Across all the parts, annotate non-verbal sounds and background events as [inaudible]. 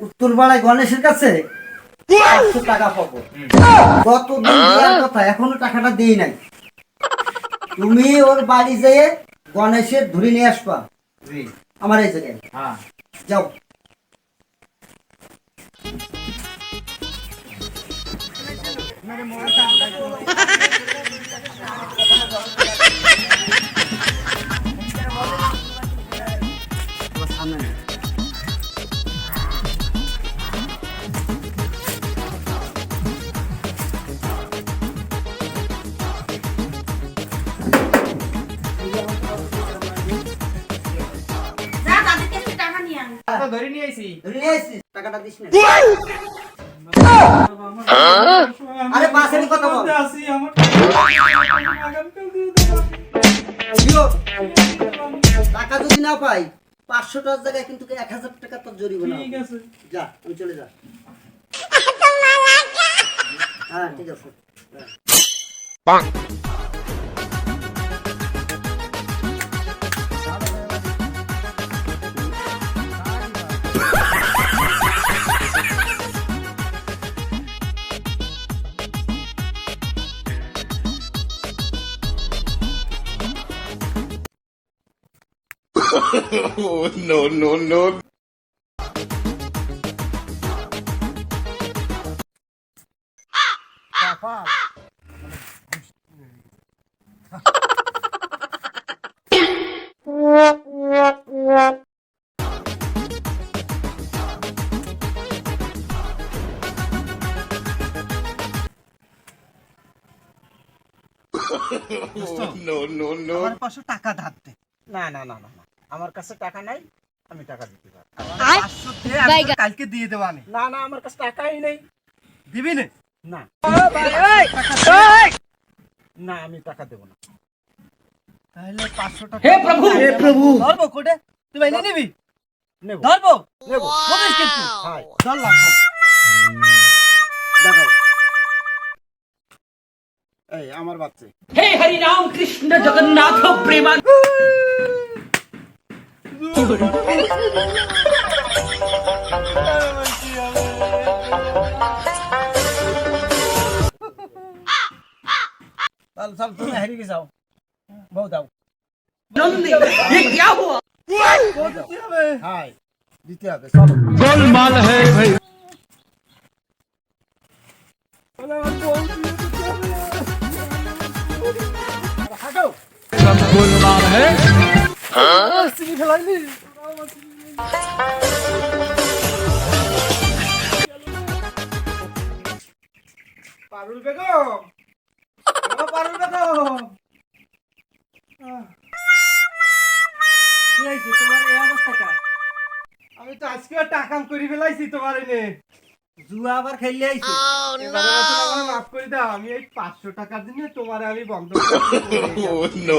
উত্তরপাড়ায় গণেশের কাছে পাঁচশো টাকা পাবো। কতদিন দেওয়ার কথা এখনও টাকাটা দিই নাই। তুমি ওর বাড়ি যেয়ে গণেশের ধরে নিয়ে আসবা। আমার এই জায়গায়। হ্যাঁ। যাও। ধরে নিয়ে আইছি। ধরে নিয়ে আসছিস টাকাটা দিস না। আরে বাসের কথা বল। আসি আমার আগামীকাল দিয়ে দিও। টাকা যদি না পাই পাঁচশো টাকার জায়গায় কিন্তু এক হাজার টাকা তোর জরিমানা ঠিক আছে। যা আমি চলে যা। হ্যাঁ ঠিক আছে। [laughs] no, no, no. [laughs] Oh, no, no, no. আমার পাঁচশো টাকা ধার দে না না না না। আমার কাছে টাকা নাই আমি টাকা দিতে পারব। কালকে দিয়ে দেবো আমি। না না আমার কাছে টাকাই নেই। দিবি না? না। আমি টাকা দেবো না। আমার বাচ্চা। হে হরি রাম কৃষ্ণ জগন্নাথ প্রেমা चल चल तुम हरी के साओ बहुत आओ नंदी ये क्या हुआ हाय द्वितीय आगे चलो गोलमाल है भाई गोलमाल है চিনি ফেলাইলি পারুল বেগম। পারুল বেগম। আহ, কি হয়েছে? তোমার এই অবস্থাটা আমি তো আজকে টাকা করে ফেলাইছি তোমার এনে। জুয়া আবার খেললে আইছে? আমাকে মাফ করে দাও। আমি এই পাঁচশো টাকার জন্য তোমার আমি বন্ধ। [laughs] Oh, no,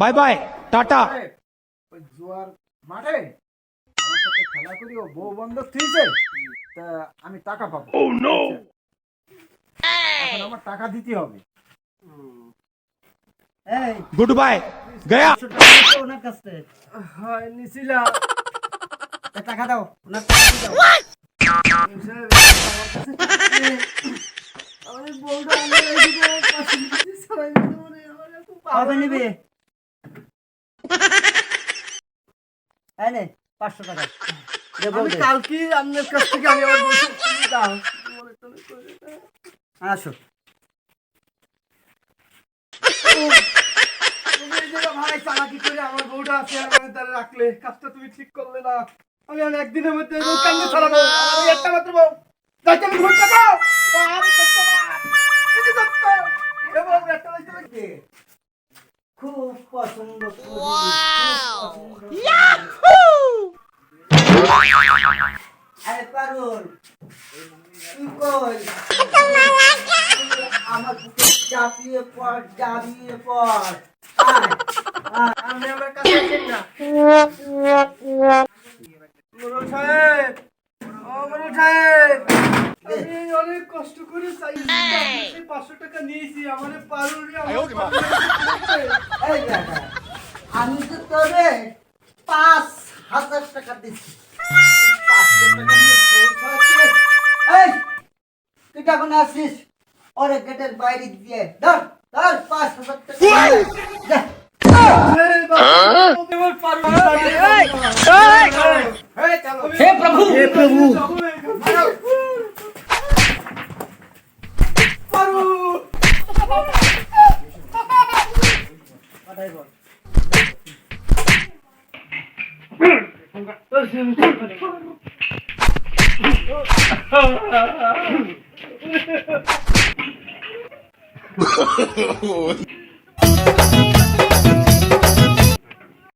bye bye tata জোয়ার মাঠে খেলা করি ও বউ বন্ধ তা আমি টাকা পাবো। oh, ও নো আমার টাকা দিতে হবে। গুড বাই গয়া ওনার কাছে হয় নিছিলা টাকা দাও ওনার টাকা দাও সবাই মনে হয় আমার খুব পাঁচশো টাকা। আমি কালকে আপনার কাছ থেকে আমি আমার বউকে দাও আসো। তুমি এই জায়গায় ভাই চালাকি করে আমার বউটা আছে আমি রাখলে। কাজটা তুমি ঠিক করলে না। আমি একদিনের মধ্যে কান্দে ছাড়াবো একটা মাত্র বউ। যাই তুমি ঘুরতে পছন্দ আরে পারুল তুই কই আমার বুকে চাপিয়ে পড় চাপিয়ে পড় আয়, আয়। আমার কাছে আসেন না মোরল সাহেব ও মোরল সাহেব আমি অনেক কষ্ট করে চাইছি সেই পাঁচশো টাকা নিয়েছি আমাদের পারুল আমি তো তোরে পাঁচ হাজার টাকা দিচ্ছি এই তুই তখন বাইরে দিয়ে ধর ধর পাঁচ হাজার টাকা হে প্রভু হে প্রভু Oh,